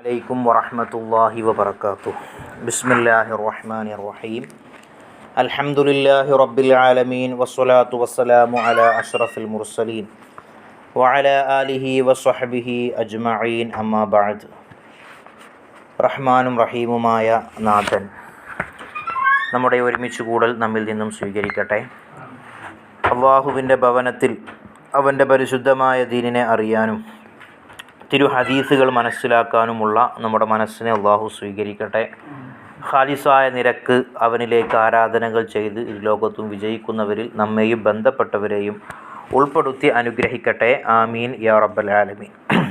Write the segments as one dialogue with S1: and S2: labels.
S1: അലൈക്കും വറഹമത്തല്ലാഹി വബർക്കാത്തു ബിസ്മില്ലാഹി റഹ്മാൻ റഹീം. അൽഹംദുലില്ലാഹി റബ്ബിൽ ആലമീൻ. വസ്സലാത്തു വസ്സലാമു അല അഷ്റഫിൽ മുർസലീൻ. വഅല ആലിഹി വസ്വഹബിഹി അജ്മഈൻ. അമ്മാ ബഅദ്. റഹ്മാനും റഹീമുമായ നാഥൻ. നമ്മുടെ ഒരുമിച്ച് കൂടൽ നമ്മിൽ നിന്നും സ്വീകരിക്കട്ടെ. അള്ളാഹുവിന്റെ ഭവനത്തിൽ അവന്റെ പരിശുദ്ധമായ ദീനിനെ അറിയാനും തിരു ഹദീസുകൾ മനസ്സിലാക്കാനുമുള്ള നമ്മുടെ മനസ്സിനെ അള്ളാഹു സ്വീകരിക്കട്ടെ. ഖാലിസായ നിരക്ക് അവനിലേക്ക് ആരാധനകൾ ചെയ്ത് ലോകത്തും വിജയിക്കുന്നവരിൽ നമ്മെയും ബന്ധപ്പെട്ടവരെയും ഉൾപ്പെടുത്തി അനുഗ്രഹിക്കട്ടെ. ആമീൻ. യാ റബ്ബൽ ആലമീൻ.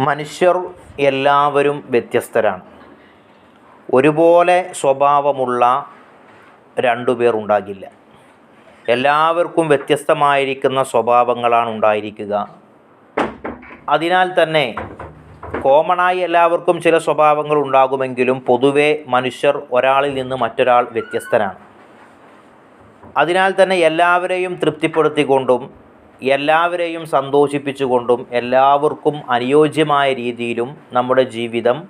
S1: മനുഷ്യർ എല്ലാവരും വ്യത്യസ്തരാണ്. ഒരുപോലെ സ്വഭാവമുള്ള രണ്ടുപേർ ഉണ്ടാകില്ല. എല്ലാവർക്കും വ്യത്യസ്തമായിരിക്കുന്ന സ്വഭാവങ്ങളാണ് ഉണ്ടായിരിക്കുക. അതിനാൽ തന്നെ കോമണായി എല്ലാവർക്കും ചില സ്വഭാവങ്ങൾ ഉണ്ടാകുമെങ്കിലും പൊതുവേ മനുഷ്യർ ഒരാളിൽ നിന്ന് മറ്റൊരാൾ വ്യത്യസ്തനാണ്. അതിനാൽ തന്നെ എല്ലാവരെയും തൃപ്തിപ്പെടുത്തിക്കൊണ്ടും എല്ലാവരെയും സന്തോഷിപ്പിച്ചുകൊണ്ടും എല്ലാവർക്കും അനുയോജ്യമായ രീതിയിലും നമ്മുടെ ജീവിതം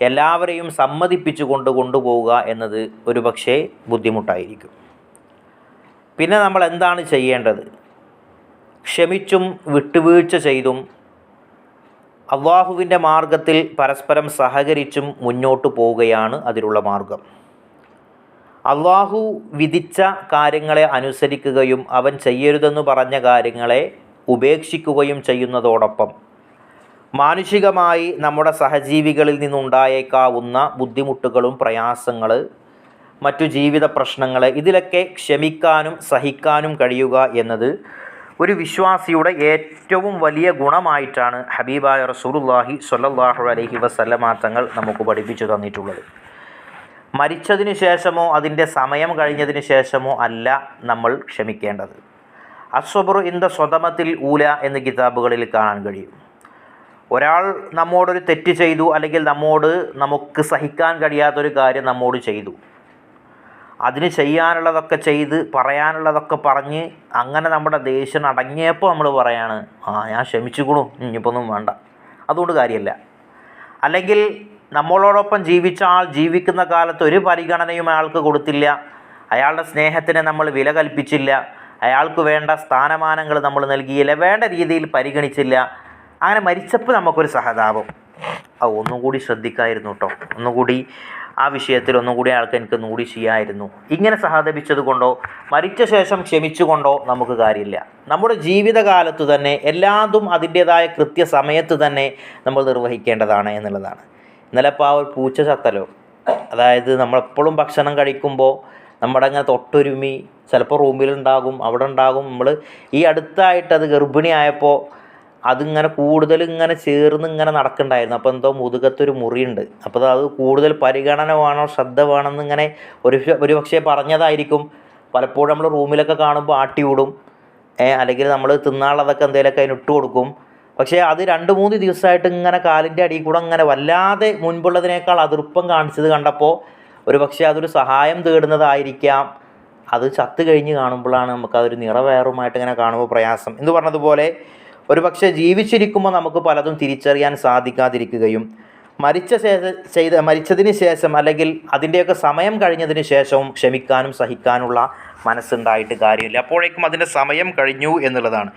S1: എല്ലാവരെയും സമ്മതിപ്പിച്ചുകൊണ്ട് കൊണ്ടുപോവുക എന്നത് ഒരുപക്ഷെ ബുദ്ധിമുട്ടായിരിക്കും. പിന്നെ നമ്മൾ എന്താണ് ചെയ്യേണ്ടത്? ക്ഷമിച്ചും വിട്ടുവീഴ്ച ചെയ്തും അള്ളാഹുവിന്റെ മാർഗത്തിൽ പരസ്പരം സഹകരിച്ചും മുന്നോട്ടു പോവുകയാണ് അതിലുള്ള മാർഗം. അള്ളാഹു വിധിച്ച കാര്യങ്ങളെ അനുസരിക്കുകയും അവൻ ചെയ്യരുതെന്ന് പറഞ്ഞ കാര്യങ്ങളെ ഉപേക്ഷിക്കുകയും ചെയ്യുന്നതോടൊപ്പം മാനുഷികമായി നമ്മുടെ സഹജീവികളിൽ നിന്നുണ്ടായേക്കാവുന്ന ബുദ്ധിമുട്ടുകളും പ്രയാസങ്ങൾ മറ്റു ജീവിത പ്രശ്നങ്ങൾ ഇതിലൊക്കെ ക്ഷമിക്കാനും സഹിക്കാനും കഴിയുക എന്നത് ഒരു വിശ്വാസിയുടെ ഏറ്റവും വലിയ ഗുണമായിട്ടാണ് ഹബീബായ റസൂലുല്ലാഹി സ്വല്ലല്ലാഹു അലൈഹി വസല്ലമ തങ്ങൾ നമുക്ക് പഠിപ്പിച്ചു തന്നിട്ടുള്ളത്. മരിച്ചതിന് ശേഷമോ അതിന്റെ സമയം കഴിഞ്ഞതിന് ശേഷമോ അല്ല നമ്മൾ ക്ഷമിക്കേണ്ടത്. അസ്വബർ ഇന്ത സ്വതമത്തിൽ ഊല എന്ന കിതാബുകളിൽ കാണാൻ കഴിയും. ഒരാൾ നമ്മോടൊരു തെറ്റ് ചെയ്തു അല്ലെങ്കിൽ നമ്മോട് നമുക്ക് സഹിക്കാൻ കഴിയാത്തൊരു കാര്യം നമ്മോട് ചെയ്തു. അതിന് ചെയ്യാനുള്ളതൊക്കെ ചെയ്ത് പറയാനുള്ളതൊക്കെ പറഞ്ഞ് അങ്ങനെ നമ്മുടെ ദേഷ്യം അടങ്ങിയപ്പോൾ നമ്മൾ പറയാണ് ആ ഞാൻ ക്ഷമിച്ചുകൊള്ളും ഇനിയിപ്പോൾ ഒന്നും വേണ്ട. അതുകൊണ്ട് കാര്യമില്ല. അല്ലെങ്കിൽ നമ്മളോടൊപ്പം ജീവിച്ച ആൾ ജീവിക്കുന്ന കാലത്ത് ഒരു പരിഗണനയും അയാൾക്ക് കൊടുത്തില്ല. അയാളുടെ സ്നേഹത്തിന് നമ്മൾ വില കൽപ്പിച്ചില്ല. അയാൾക്ക് വേണ്ട സ്ഥാനമാനങ്ങൾ നമ്മൾ നൽകിയില്ല. വേണ്ട രീതിയിൽ പരിഗണിച്ചില്ല. അങ്ങനെ മരിച്ചപ്പോൾ നമുക്കൊരു സഹതാപം. ആ ഒന്നുകൂടി ശ്രദ്ധിക്കായിരുന്നു കേട്ടോ. ഒന്നുകൂടി ആ വിഷയത്തിൽ ഒന്നും കൂടി അയാൾക്ക് എനിക്ക് നൂടി ചെയ്യായിരുന്നു. ഇങ്ങനെ സഹതപിച്ചത് കൊണ്ടോ മരിച്ച ശേഷം ക്ഷമിച്ചുകൊണ്ടോ നമുക്ക് കാര്യമില്ല. നമ്മുടെ ജീവിതകാലത്ത് തന്നെ എല്ലാതും അതിന്റേതായ കൃത്യസമയത്ത് തന്നെ നമ്മൾ നിർവഹിക്കേണ്ടതാണ് എന്നുള്ളതാണ്. ഇന്നലെ ആ ഒരു പൂച്ച ചത്തലോ? അതായത് നമ്മളെപ്പോഴും ഭക്ഷണം കഴിക്കുമ്പോൾ നമ്മുടെ അങ്ങനെ തൊട്ടൊരുമി ചിലപ്പോൾ റൂമിലുണ്ടാകും അവിടെ ഉണ്ടാകും. നമ്മൾ ഈ അടുത്തായിട്ട് അത് ഗർഭിണിയായപ്പോൾ അതിങ്ങനെ കൂടുതൽ ഇങ്ങനെ ചേർന്ന് ഇങ്ങനെ നടക്കണ്ടായിരുന്നു. അപ്പോൾ എന്തോ മുതുകത്തൊരു മുറിയുണ്ട്. അപ്പോൾ അത് കൂടുതൽ പരിഗണന വേണോ ശ്രദ്ധ വേണമെന്ന് ഇങ്ങനെ ഒരു ഒരു പക്ഷേ പറഞ്ഞതായിരിക്കും. പലപ്പോഴും നമ്മൾ റൂമിലൊക്കെ കാണുമ്പോൾ ആട്ടി വിടും. അല്ലെങ്കിൽ നമ്മൾ തിന്നാളതൊക്കെ എന്തെങ്കിലുമൊക്കെ അതിന് ഇട്ട് കൊടുക്കും. പക്ഷേ അത് രണ്ട് മൂന്ന് ദിവസമായിട്ട് ഇങ്ങനെ കാലിന്റെ അടിയിൽ കൂടെ ഇങ്ങനെ വല്ലാതെ മുൻപുള്ളതിനേക്കാൾ അതിർപ്പം കാണിച്ചത് കണ്ടപ്പോൾ ഒരു പക്ഷേ അതൊരു സഹായം തേടുന്നതായിരിക്കാം. അത് ചത്ത് കഴിഞ്ഞ് കാണുമ്പോഴാണ് നമുക്കതൊരു നിറവേറുമായിട്ട് ഇങ്ങനെ കാണുമ്പോൾ പ്രയാസം. എന്ന് പറഞ്ഞതുപോലെ ഒരു പക്ഷേ ജീവിച്ചിരിക്കുമ്പോൾ നമുക്ക് പലതും തിരിച്ചറിയാൻ സാധിക്കാതിരിക്കുകയും മരിച്ച ശേഷം ചെയ്ത മരിച്ചതിന് ശേഷം അല്ലെങ്കിൽ അതിന്റെയൊക്കെ സമയം കഴിഞ്ഞതിന് ശേഷവും ക്ഷമിക്കാനും സഹിക്കാനുള്ള മനസ്സുണ്ടായിട്ട് കാര്യമില്ല. അപ്പോഴേക്കും അതിന്റെ സമയം കഴിഞ്ഞു എന്നുള്ളതാണ്.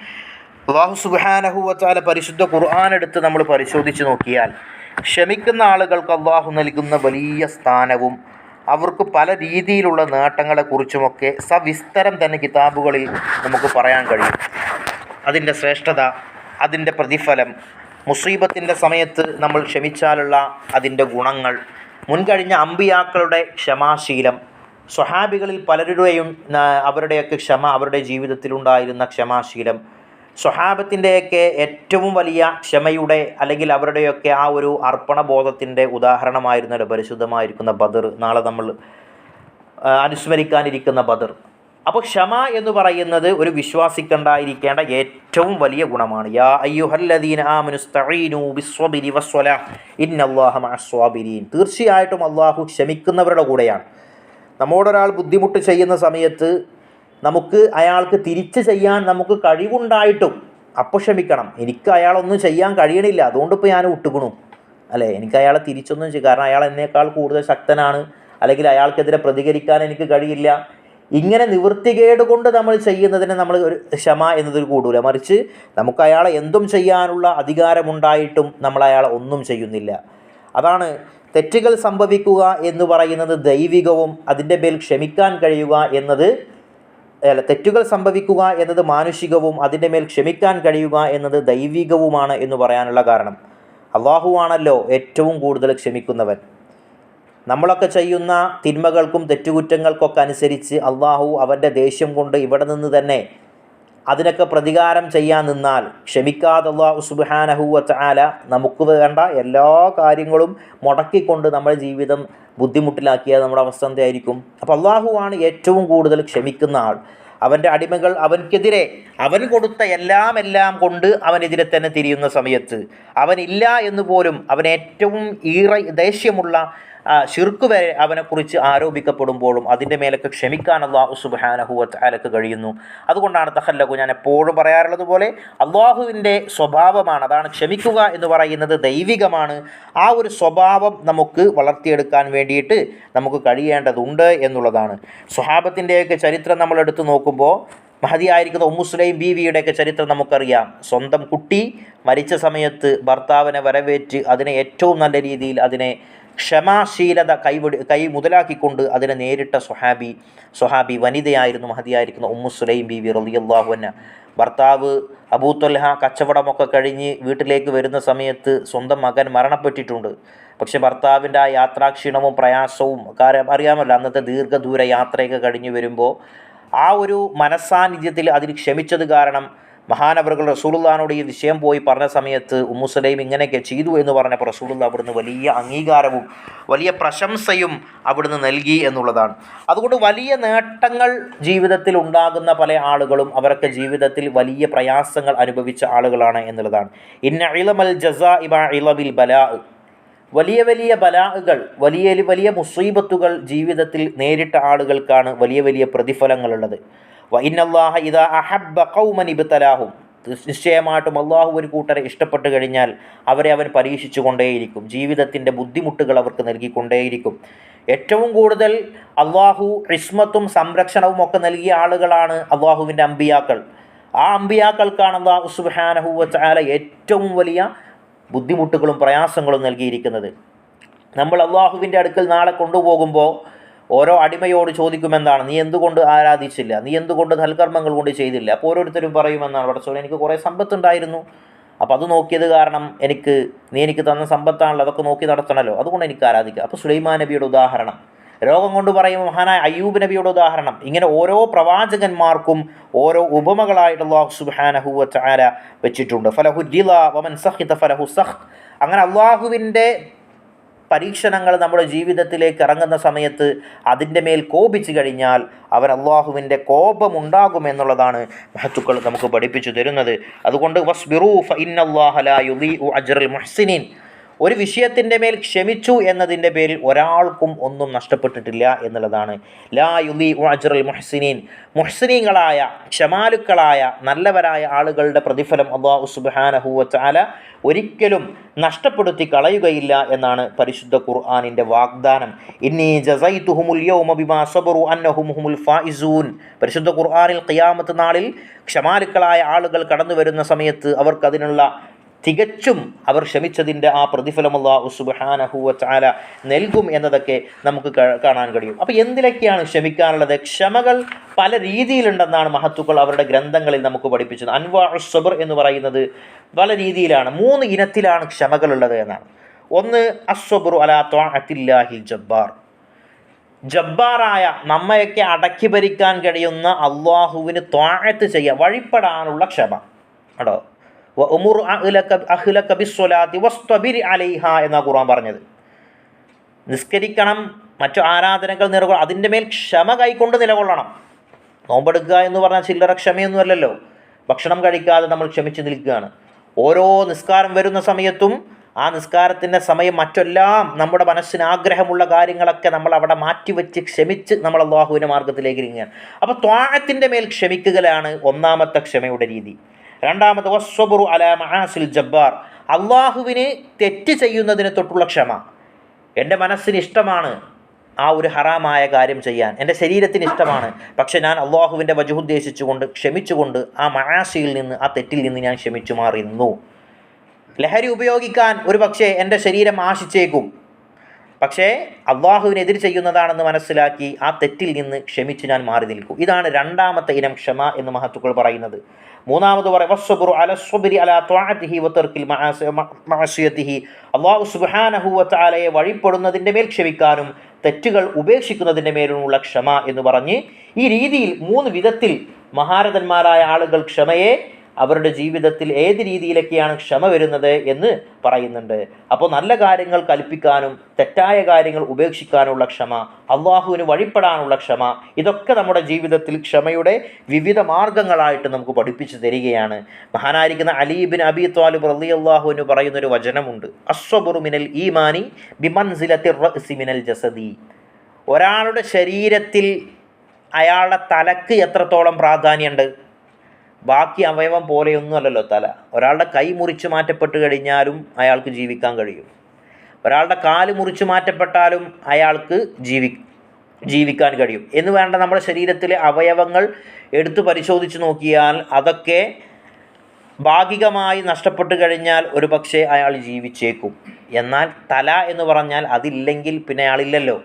S1: അള്ളാഹു സുബാനഹുവച്ചാല പരിശുദ്ധ ഖുർആൻ എടുത്ത് നമ്മൾ പരിശോധിച്ച് നോക്കിയാൽ ക്ഷമിക്കുന്ന ആളുകൾക്ക് അള്ളാഹു നൽകുന്ന വലിയ സ്ഥാനവും അവർക്ക് പല രീതിയിലുള്ള നേട്ടങ്ങളെക്കുറിച്ചുമൊക്കെ സവിസ്തരം തന്നെ കിതാബുകളിൽ നമുക്ക് പറയാൻ കഴിയും. അതിന്റെ ശ്രേഷ്ഠത അതിന്റെ പ്രതിഫലം മുസീബത്തിന്റെ സമയത്ത് നമ്മൾ ക്ഷമിച്ചാലുള്ള അതിന്റെ ഗുണങ്ങൾ മുൻകഴിഞ്ഞ അമ്പിയാക്കളുടെ ക്ഷമാശീലം സ്വഹാബികളിൽ പലരുടെയും അവരുടെയൊക്കെ ക്ഷമ അവരുടെ ജീവിതത്തിലുണ്ടായിരുന്ന ക്ഷമാശീലം സ്വഹാബത്തിന്റെയൊക്കെ ഏറ്റവും വലിയ ക്ഷമയുടെ അല്ലെങ്കിൽ അവരുടെയൊക്കെ ആ ഒരു അർപ്പണബോധത്തിന്റെ ഉദാഹരണമായിരുന്നല്ലോ പരിശുദ്ധമായിരിക്കുന്ന ബദർ നാളെ നമ്മൾ അനുസ്മരിക്കാനിരിക്കുന്ന ബദർ. അപ്പോൾ ക്ഷമ എന്ന് പറയുന്നത് ഒരു വിശ്വാസിക്കുണ്ടായിരിക്കേണ്ട ഏറ്റവും വലിയ ഗുണമാണ്. യാ ഇന്നല്ലാഹ തീർച്ചയായിട്ടും അള്ളാഹു ക്ഷമിക്കുന്നവരുടെ കൂടെയാണ്. നമ്മോടൊരാൾ ബുദ്ധിമുട്ട് ചെയ്യുന്ന സമയത്ത് നമുക്ക് അയാൾക്ക് തിരിച്ച് ചെയ്യാൻ നമുക്ക് കഴിവുണ്ടായിട്ടും അപ്പോൾ ക്ഷമിക്കണം. എനിക്ക് അയാളൊന്നും ചെയ്യാൻ കഴിയണില്ല. അതുകൊണ്ട് ഇപ്പോൾ ഞാൻ വിട്ടുകണു അല്ലേ? എനിക്ക് അയാളെ തിരിച്ചൊന്നും ചെയ്യും. കാരണം അയാൾ എന്നേക്കാൾ കൂടുതൽ ശക്തനാണ്. അല്ലെങ്കിൽ അയാൾക്കെതിരെ പ്രതികരിക്കാൻ എനിക്ക് കഴിയില്ല. ഇങ്ങനെ നിവൃത്തികേട് കൊണ്ട് നമ്മൾ ചെയ്യുന്നതിനെ നമ്മൾ ഒരു ക്ഷമ എന്നതിൽ കൂടൂല. മറിച്ച് നമുക്ക് അയാളെ എന്തും ചെയ്യാനുള്ള അധികാരമുണ്ടായിട്ടും നമ്മൾ അയാളെ ഒന്നും ചെയ്യുന്നില്ല. അതാണ് തെറ്റുകൾ സംഭവിക്കുക എന്ന് പറയുന്നത് ദൈവികവും അതിന്റെ മേൽ ക്ഷമിക്കാൻ കഴിയുക എന്നത് അല്ല തെറ്റുകൾ സംഭവിക്കുക എന്നത് മാനുഷികവും അതിന്റെ മേൽ ക്ഷമിക്കാൻ കഴിയുക എന്നത് ദൈവികവുമാണ് എന്ന് പറയാനുള്ള കാരണം. അള്ളാഹുവാണല്ലോ ഏറ്റവും കൂടുതൽ ക്ഷമിക്കുന്നവൻ. നമ്മളൊക്കെ ചെയ്യുന്ന തിന്മകൾക്കും തെറ്റുകുറ്റങ്ങൾക്കൊക്കെ അനുസരിച്ച് അള്ളാഹു അവന്റെ ദേഷ്യം കൊണ്ട് ഇവിടെ നിന്ന് തന്നെ അതിനൊക്കെ പ്രതികാരം ചെയ്യാൻ നിന്നാൽ ക്ഷമിക്കാതെ അള്ളാഹു സുബാനഹു ആല നമുക്ക് വേണ്ട എല്ലാ കാര്യങ്ങളും മുടക്കിക്കൊണ്ട് നമ്മുടെ ജീവിതം ബുദ്ധിമുട്ടിലാക്കിയാൽ നമ്മുടെ അവസ്ഥ എന്തായിരിക്കും? അപ്പോൾ അള്ളാഹുവാണ് ഏറ്റവും കൂടുതൽ ക്ഷമിക്കുന്ന ആൾ. അവന്റെ അടിമകൾ അവൻക്കെതിരെ അവൻ കൊടുത്ത എല്ലാം എല്ലാം കൊണ്ട് അവനെതിരെ തന്നെ തിരിയുന്ന സമയത്ത്. അവനില്ല എന്ന് പോലും അവൻ ഏറ്റവും ഈറ ദേഷ്യമുള്ള ഷിർക്ക് വരെ അവനെക്കുറിച്ച് ആരോപിക്കപ്പെടുമ്പോഴും അതിന്റെ മേലൊക്കെ ക്ഷമിക്കാൻ അള്ളാഹു സുബാനഹുവത്ത് അലക്ക് കഴിയുന്നു. അതുകൊണ്ടാണ് തഹല്ലഖു ഞാൻ എപ്പോഴും പറയാറുള്ളത് പോലെ അള്ളാഹുവിന്റെ സ്വഭാവമാണ് അതാണ് ക്ഷമിക്കുക എന്ന് പറയുന്നത് ദൈവികമാണ്. ആ ഒരു സ്വഭാവം നമുക്ക് വളർത്തിയെടുക്കാൻ വേണ്ടിയിട്ട് നമുക്ക് കഴിയേണ്ടതുണ്ട് എന്നുള്ളതാണ്. സ്വഹാബത്തിന്റെയൊക്കെ ചരിത്രം നമ്മൾ എടുത്തു നോക്കുമ്പോൾ മഹതിയായിരിക്കുന്ന ഉമ്മുസ്ലൈം ബീവിയുടെയൊക്കെ ചരിത്രം നമുക്കറിയാം. സ്വന്തം കുട്ടി മരിച്ച സമയത്ത് ഭർത്താവിനെ വരവേറ്റ് അതിനെ ഏറ്റവും നല്ല രീതിയിൽ അതിനെ ക്ഷമാശീലത കൈവിടി കൈ മുതലാക്കിക്കൊണ്ട് അതിനെ നേരിട്ട സുഹാബി സുഹാബി വനിതയായിരുന്നു മഹതിയായിരിക്കുന്ന ഉമ്മു സുലൈം ബി വി റലിയല്ലാഹുവിന് ഭർത്താവ് അബൂത്തൊൽഹ കച്ചവടമൊക്കെ കഴിഞ്ഞ് വീട്ടിലേക്ക് വരുന്ന സമയത്ത് സ്വന്തം മകൻ മരണപ്പെട്ടിട്ടുണ്ട്. പക്ഷെ ഭർത്താവിന്റെ ആ യാത്രാക്ഷീണവും പ്രയാസവും കാര്യം അറിയാമല്ലോ അന്നത്തെ ദീർഘദൂര യാത്രയൊക്കെ കഴിഞ്ഞ് വരുമ്പോൾ ആ ഒരു മനസ്സാന്നിധ്യത്തിൽ അതിന് ക്ഷമിച്ചത് കാരണം മഹാനവറുകൾ റസൂലുള്ളാനോട് ഈ വിഷയം പോയി പറഞ്ഞ സമയത്ത് ഉമ്മുസലൈം ഇങ്ങനെയൊക്കെ ചെയ്തു എന്ന് പറഞ്ഞപ്പോൾ റസൂലുള്ള അവിടുന്ന് വലിയ അംഗീകാരവും വലിയ പ്രശംസയും അവിടുന്ന് നൽകി എന്നുള്ളതാണ്. അതുകൊണ്ട് വലിയ നേട്ടങ്ങൾ ജീവിതത്തിൽ ഉണ്ടാകുന്ന പല ആളുകളും അവരൊക്കെ ജീവിതത്തിൽ വലിയ പ്രയാസങ്ങൾ അനുഭവിച്ച ആളുകളാണ് എന്നുള്ളതാണ്. ഇന്ന ഇളമൽ ജസ ഇബ ഇളബിൽ ബലാ. വലിയ വലിയ ബലാഹുകൾ വലിയ വലിയ മുസീബത്തുകൾ ജീവിതത്തിൽ നേരിട്ട ആളുകൾക്കാണ് വലിയ വലിയ പ്രതിഫലങ്ങളുള്ളത്. അഹബ്ബ ഇബ്തലാഹും. നിശ്ചയമായിട്ടും അള്ളാഹു ഒരു കൂട്ടരെ ഇഷ്ടപ്പെട്ട് കഴിഞ്ഞാൽ അവരെ അവൻ പരീക്ഷിച്ചു കൊണ്ടേയിരിക്കും ജീവിതത്തിന്റെ ബുദ്ധിമുട്ടുകൾ അവർക്ക് നൽകിക്കൊണ്ടേയിരിക്കും. ഏറ്റവും കൂടുതൽ അള്ളാഹു ഇസ്മത്തും സംരക്ഷണവും ഒക്കെ നൽകിയ ആളുകളാണ് അള്ളാഹുവിന്റെ അമ്പിയാക്കൾ. ആ അമ്പിയാക്കൾക്കാണ് അള്ളാഹു സുബാനഹുവ വച്ചാല ഏറ്റവും വലിയ ബുദ്ധിമുട്ടുകളും പ്രയാസങ്ങളും നൽകിയിരിക്കുന്നത്. നമ്മൾ അള്ളാഹുവിന്റെ അടുക്കൽ നാളെ കൊണ്ടുപോകുമ്പോൾ ഓരോ അടിമയോട് ചോദിക്കുമെന്താണ്? നീ എന്തുകൊണ്ട് ആരാധിച്ചില്ല? നീ എന്തുകൊണ്ട് നൽകർമ്മങ്ങൾ കൊണ്ട് ചെയ്തില്ല? അപ്പോൾ ഓരോരുത്തരും പറയുമെന്നാണ് പടച്ചോൻ എനിക്ക് കുറേ സമ്പത്തുണ്ടായിരുന്നു. അപ്പോൾ അത് നോക്കിയത് കാരണം എനിക്ക് നീ എനിക്ക് തന്ന സമ്പത്താണല്ലോ അതൊക്കെ നോക്കി നടത്തണമല്ലോ. അതുകൊണ്ട് എനിക്ക് ആരാധിക്കാം. അപ്പോൾ സുലൈമാൻ നബിയുടെ ഉദാഹരണം. രോഗം കൊണ്ട് പറയുമ്പോൾ മഹാനായ അയ്യൂബ് നബിയുടെ ഉദാഹരണം. ഇങ്ങനെ ഓരോ പ്രവാചകന്മാർക്കും ഓരോ ഉപമകളായിട്ട് അള്ളാഹു സുബാനഹുവ ചാര വെച്ചിട്ടുണ്ട്. ഫലഹു ജില വമൻ സഹിത ഫലഹു സഹ് അങ്ങനെ അള്ളാഹുവിന്റെ പരീക്ഷണങ്ങൾ നമ്മുടെ ജീവിതത്തിലേക്ക് ഇറങ്ങുന്ന സമയത്ത് അതിന്റെ മേൽ കോപിച്ചു കഴിഞ്ഞാൽ അവർ അള്ളാഹുവിന്റെ കോപമുണ്ടാകുമെന്നുള്ളതാണ് മഹത്തുക്കൾ നമുക്ക് പഠിപ്പിച്ചു തരുന്നത്. അതുകൊണ്ട് വസ്ബിറൂ ഫ ലാ യുദി അജ്റൽ മുഹ്സിനീൻ. ഒരു വിഷയത്തിന്റെ മേൽ ക്ഷമിച്ചു എന്നതിന്റെ പേരിൽ ഒരാൾക്കും ഒന്നും നഷ്ടപ്പെട്ടിട്ടില്ല എന്നുള്ളതാണ്. ലാ യുലി അജ്റൽ മുഹ്സിനീൻ. മുഹ്സിനീങ്ങളായ ക്ഷമാലുക്കളായ നല്ലവരായ ആളുകളുടെ പ്രതിഫലം അള്ളാഹു സുബാനഹുവ ചാല ഒരിക്കലും നഷ്ടപ്പെടുത്തി കളയുകയില്ല എന്നാണ് പരിശുദ്ധ ഖുർആാനിന്റെ വാഗ്ദാനം. ഇന്നി അന്നഹുമുൽ ഫായിസൂൻ പരിശുദ്ധ ഖുർആാനിൽ ഖിയാമത്ത് നാളിൽ ക്ഷമാലുക്കളായ ആളുകൾ കടന്നു വരുന്ന സമയത്ത് അവർക്കതിനുള്ള തികച്ചും അവർ ക്ഷമിച്ചതിന്റെ ആ പ്രതിഫലം അള്ളാഹു സുബാനഹുവ ചാല നൽകും എന്നതൊക്കെ നമുക്ക് കാണാൻ കഴിയും. അപ്പോൾ എന്തിലൊക്കെയാണ് ക്ഷമിക്കാനുള്ളത്? ക്ഷമകൾ പല രീതിയിലുണ്ടെന്നാണ് മഹത്തുക്കൾ അവരുടെ ഗ്രന്ഥങ്ങളിൽ നമുക്ക് പഠിപ്പിച്ചത്. അൻവാ സബർ എന്ന് പറയുന്നത് പല രീതിയിലാണ് മൂന്ന് ഇനത്തിലാണ് ക്ഷമകളുള്ളത് എന്നാണ്. ഒന്ന് അസ്വബുർ അലാ ത്വാഅത്തില്ലാഹിൽ ജബ്ബാർ. ജബ്ബാറായ നമ്മയൊക്കെ അടക്കി ഭരിക്കാൻ കഴിയുന്ന അള്ളാഹുവിന് ത്വാഴത്ത് ചെയ്യുക വഴിപ്പെടാനുള്ള ക്ഷമ. കേട്ടോ? എന്നാ ഖുർആൻ പറഞ്ഞത്. നിസ്കരിക്കണം മറ്റു ആരാധനകൾ നിലകൊള്ളണം അതിന്റെ മേൽ ക്ഷമ കൈക്കൊണ്ട് നിലകൊള്ളണം. നോമ്പെടുക്കുക എന്ന് പറഞ്ഞാൽ ചില്ലറ ക്ഷമയൊന്നുമല്ലല്ലോ. ഭക്ഷണം കഴിക്കാതെ നമ്മൾ ക്ഷമിച്ച് നിൽക്കുകയാണ്. ഓരോ നിസ്കാരം വരുന്ന സമയത്തും ആ നിസ്കാരത്തിന്റെ സമയം മറ്റെല്ലാം നമ്മുടെ മനസ്സിന് ആഗ്രഹമുള്ള കാര്യങ്ങളൊക്കെ നമ്മൾ അവിടെ മാറ്റിവെച്ച് ക്ഷമിച്ച് നമ്മൾ അള്ളാഹുവിന്റെ മാർഗത്തിലേക്ക് ഇരിക്കുകയാണ് അപ്പോൾ ത്വാഴത്തിന്റെ മേൽ ക്ഷമിക്കുകയാണ് ഒന്നാമത്തെ ക്ഷമയുടെ രീതി. രണ്ടാമത് വസ്വബുറു അല മഹാസിൽ ജബ്ബാർ. അള്ളാഹുവിന് തെറ്റ് ചെയ്യുന്നതിന് തൊട്ടുള്ള ക്ഷമ. എന്റെ മനസ്സിന് ഇഷ്ടമാണ് ആ ഒരു ഹറാമായ കാര്യം ചെയ്യാൻ. എന്റെ ശരീരത്തിന് ഇഷ്ടമാണ്. പക്ഷെ ഞാൻ അള്ളാഹുവിന്റെ വജുദ്ദേശിച്ചുകൊണ്ട് ക്ഷമിച്ചുകൊണ്ട് ആ മഴാശിയിൽ നിന്ന് ആ തെറ്റിൽ നിന്ന് ഞാൻ ക്ഷമിച്ചു മാറുന്നു ലഹരി ഉപയോഗിക്കാൻ ഒരു പക്ഷേ എന്റെ ശരീരം ആശിച്ചേക്കും. പക്ഷേ അള്ളാഹുവിനെതിര് ചെയ്യുന്നതാണെന്ന് മനസ്സിലാക്കി ആ തെറ്റിൽ നിന്ന് ക്ഷമിച്ച് ഞാൻ മാറി നിൽക്കും. ഇതാണ് രണ്ടാമത്തെ ഇനം ക്ഷമ എന്ന് മഹത്തുക്കൾ പറയുന്നത്. മൂന്നാമത് അള്ളാഹു വഴിപ്പെടുന്നതിന്റെ മേൽ ക്ഷമിക്കാനും തെറ്റുകൾ ഉപേക്ഷിക്കുന്നതിന്റെ മേലുള്ള ക്ഷമ എന്ന് പറഞ്ഞ് ഈ രീതിയിൽ മൂന്ന് വിധത്തിൽ മഹാരഥന്മാരായ ആളുകൾ ക്ഷമയെ അവരുടെ ജീവിതത്തിൽ ഏത് രീതിയിലൊക്കെയാണ് ക്ഷമ വരുന്നത് എന്ന് പറയുന്നുണ്ട്. അപ്പോൾ നല്ല കാര്യങ്ങൾ കൽപ്പിക്കാനും തെറ്റായ കാര്യങ്ങൾ ഉപേക്ഷിക്കാനുള്ള ക്ഷമ അള്ളാഹുവിന് വഴിപ്പെടാനുള്ള ക്ഷമ ഇതൊക്കെ നമ്മുടെ ജീവിതത്തിൽ ക്ഷമയുടെ വിവിധ മാർഗങ്ങളായിട്ട് നമുക്ക് പഠിപ്പിച്ചു തരികയാണ്. മഹാനായിരിക്കുന്ന അലീബിൻ അബി ത്വാലിബ് റലി അള്ളാഹുവിന് പറയുന്നൊരു വചനമുണ്ട്. അസ്വബുറു മിനൽ ഈമാനി ബിമൻസിലത്തി മിനൽ ജസദി. ഒരാളുടെ ശരീരത്തിൽ അയാളുടെ തലക്ക് എത്രത്തോളം പ്രാധാന്യമുണ്ട്? ബാക്കി അവയവം പോലെയൊന്നും അല്ലല്ലോ തല. ഒരാളുടെ കൈ മുറിച്ച് മാറ്റപ്പെട്ട് കഴിഞ്ഞാലും അയാൾക്ക് ജീവിക്കാൻ കഴിയും. ഒരാളുടെ കാൽ മുറിച്ച് മാറ്റപ്പെട്ടാലും അയാൾക്ക് ജീവി ജീവിക്കാൻ കഴിയും. എന്ന് വേണ്ട നമ്മുടെ ശരീരത്തിലെ അവയവങ്ങൾ എടുത്തു പരിശോധിച്ച് നോക്കിയാൽ അതൊക്കെ ഭാഗികമായി നഷ്ടപ്പെട്ടു കഴിഞ്ഞാൽ ഒരു പക്ഷേ അയാൾ ജീവിച്ചേക്കും. എന്നാൽ തല എന്ന് പറഞ്ഞാൽ അതില്ലെങ്കിൽ പിന്നെ അയാളില്ലല്ലോ.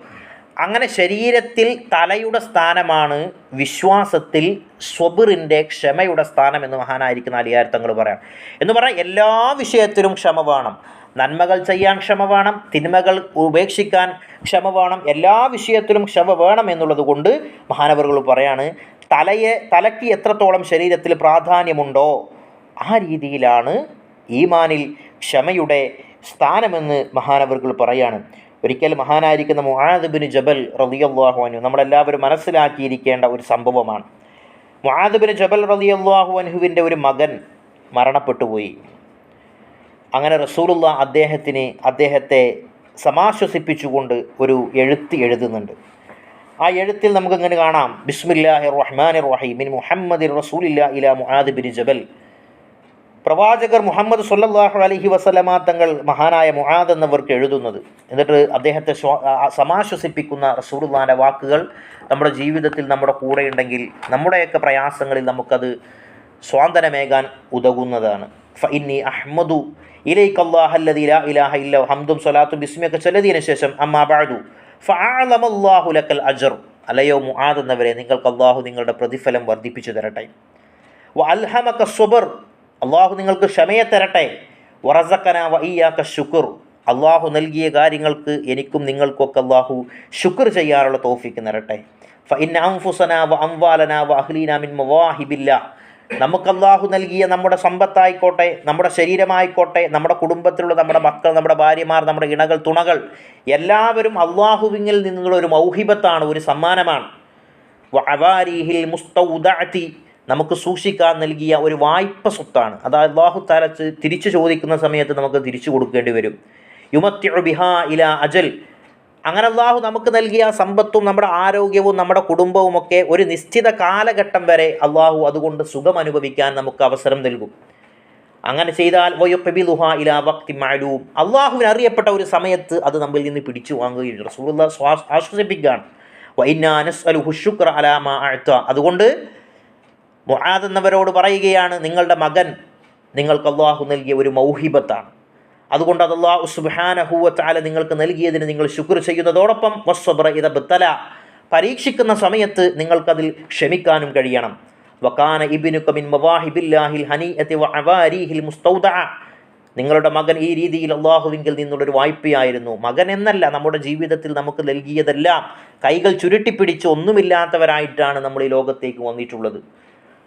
S1: അങ്ങനെ ശരീരത്തിൽ തലയുടെ സ്ഥാനമാണ് വിശ്വാസത്തിൽ സ്വബിറിന്റെ ക്ഷമയുടെ സ്ഥാനം എന്ന് മഹാനായിരിക്കുന്ന അലിയാരത്തങ്ങൾ പറയാം. എന്ന് പറഞ്ഞാൽ എല്ലാ വിഷയത്തിലും ക്ഷമ വേണം. നന്മകൾ ചെയ്യാൻ ക്ഷമ വേണം. തിന്മകൾ ഉപേക്ഷിക്കാൻ ക്ഷമ വേണം. എല്ലാ വിഷയത്തിലും ക്ഷമ വേണം എന്നുള്ളത് കൊണ്ട് മഹാനവറുകൾ പറയാണ് തലയെ തലയ്ക്ക് എത്രത്തോളം ശരീരത്തിൽ പ്രാധാന്യമുണ്ടോ ആ രീതിയിലാണ് ഈമാനിൽ ക്ഷമയുടെ സ്ഥാനമെന്ന് മഹാനവറുകൾ പറയാണ്. ഒരിക്കൽ മഹാനായിരിക്കുന്ന മുഹാദുബിന് ജബൽ റലിയല്ലാഹു അനു നമ്മളെല്ലാവരും മനസ്സിലാക്കിയിരിക്കേണ്ട ഒരു സംഭവമാണ്. മുഹാദുബിന് ജബൽ റലിയല്ലാഹു അനുഹുവിന്റെ ഒരു മകൻ മരണപ്പെട്ടുപോയി. അങ്ങനെ റസൂലുള്ള അദ്ദേഹത്തിന് അദ്ദേഹത്തെ സമാശ്വസിപ്പിച്ചുകൊണ്ട് ഒരു എഴുത്ത് എഴുതുന്നുണ്ട്. ആ എഴുത്തിൽ നമുക്കിങ്ങനെ കാണാം? ബിസ്മില്ലാഹി റഹ്മാൻ റഹീമിൻ മുഹമ്മദ് റസൂലില്ല ഇല മുഹാദിബിൻ ജബൽ. പ്രവാചകർ മുഹമ്മദ് സുല്ലാഹു അലഹി വസ്ലമ തങ്ങൾ മഹാനായ മുഹാദ് എന്നവർക്ക് എഴുതുന്നത്. എന്നിട്ട് അദ്ദേഹത്തെ സമാശ്വസിപ്പിക്കുന്ന റസൂർദാന്റെ വാക്കുകൾ നമ്മുടെ ജീവിതത്തിൽ നമ്മുടെ കൂടെ ഉണ്ടെങ്കിൽ നമ്മുടെയൊക്കെ പ്രയാസങ്ങളിൽ നമുക്കത് സ്വാതന്ത്ര്യമേകാൻ ഉതകുന്നതാണ്. ഫഇന്നി ഇന്നി അഹ്മദു ഇലൈക്ക് അള്ളാഹല്ലതി ലാ ഇലാഹ ഇല്ല ഹംദും സൊലാത്തും ബിസ്മിയൊക്കെ ചൊല്ലതിന് ശേഷം അമ്മ ബാഴു ഫഅലമല്ലാഹു ലക്കൽ അജർ അലയോ മുആദ് എന്നവരെ നിങ്ങൾക്ക് അള്ളാഹു നിങ്ങളുടെ പ്രതിഫലം വർദ്ധിപ്പിച്ചു തരട്ടെ. വ സുബർ സ്വബർ അള്ളാഹു നിങ്ങൾക്ക് ക്ഷമയെ തരട്ടെ. വറസക്കന വയ്യാക്ക ശുക്ർ. അള്ളാഹു നൽകിയ കാര്യങ്ങൾക്ക് എനിക്കും നിങ്ങൾക്കൊക്കെ അള്ളാഹു ശുക്ർ ചെയ്യാനുള്ള തോഫിക്ക് നിരട്ടെ. ഫ ഇൻ അംഫുസന വ വ മിൻ മവാഹിബില്ല നമുക്ക് അള്ളാഹു നൽകിയ നമ്മുടെ സമ്പത്തായിക്കോട്ടെ നമ്മുടെ ശരീരമായിക്കോട്ടെ നമ്മുടെ കുടുംബത്തിലുള്ള നമ്മുടെ മക്കൾ നമ്മുടെ ഭാര്യമാർ നമ്മുടെ ഇണകൾ തുണകൾ എല്ലാവരും അള്ളാഹുവിങ്ങിൽ നിന്നുള്ള ഒരു മൗഹിബത്താണ് ഒരു സമ്മാനമാണ്. നമുക്ക് സൂക്ഷിക്കാൻ നൽകിയ ഒരു വായ്പ സ്വത്താണ്. അത് അള്ളാഹു താല തിരിച്ചു ചോദിക്കുന്ന സമയത്ത് നമുക്ക് തിരിച്ചു കൊടുക്കേണ്ടി വരും. യുമത്യ ബിഹാ ഇല അജൽ. അങ്ങനെ അള്ളാഹു നമുക്ക് നൽകിയ സമ്പത്തും നമ്മുടെ ആരോഗ്യവും നമ്മുടെ കുടുംബവും ഒക്കെ ഒരു നിശ്ചിത കാലഘട്ടം വരെ അള്ളാഹു അതുകൊണ്ട് സുഖം അനുഭവിക്കാൻ നമുക്ക് അവസരം നൽകും. അങ്ങനെ ചെയ്താൽ വയൊപ്പബിലുഹ ഇല വക്തി മാലൂം അള്ളാഹുവിന് അറിയപ്പെട്ട ഒരു സമയത്ത് അത് നമ്മിൽ നിന്ന് പിടിച്ചു വാങ്ങുകയും റസൂലുള്ള ശ്വാസ ആശ്വസിപ്പിക്കുകയാണ്. അതുകൊണ്ട് മുആദ് എന്നവരോട് പറയുകയാണ് നിങ്ങളുടെ മകൻ നിങ്ങൾക്ക് അള്ളാഹു നൽകിയ ഒരു മൗഹിബത്താണ്. അതുകൊണ്ട് അത് അള്ളാഹു സുബാനഹുവ ചാല നിങ്ങൾക്ക് നൽകിയതിന് നിങ്ങൾ ശുക്ർ ചെയ്യുന്നതോടൊപ്പം വസ്വബ്ര ഇത ബത്തല. പരീക്ഷിക്കുന്ന സമയത്ത് നിങ്ങൾക്കതിൽ ക്ഷമിക്കാനും കഴിയണം. വക്കാന ഇബിനുക്കമിൻ മിൻ മവാഹിബില്ലാഹിൽ ഹനീഅതി അവാരിഹിൽ മുസ്തൗദ നിങ്ങളുടെ മകൻ ഈ രീതിയിൽ അള്ളാഹുവിങ്കിൽ നിന്നുള്ളൊരു വായ്പയായിരുന്നു. മകൻ എന്നല്ല നമ്മുടെ ജീവിതത്തിൽ നമുക്ക് നൽകിയതെല്ലാം കൈകൾ ചുരുട്ടിപ്പിടിച്ച് ഒന്നുമില്ലാത്തവരായിട്ടാണ് നമ്മൾ ഈ ലോകത്തേക്ക് വന്നിട്ടുള്ളത്.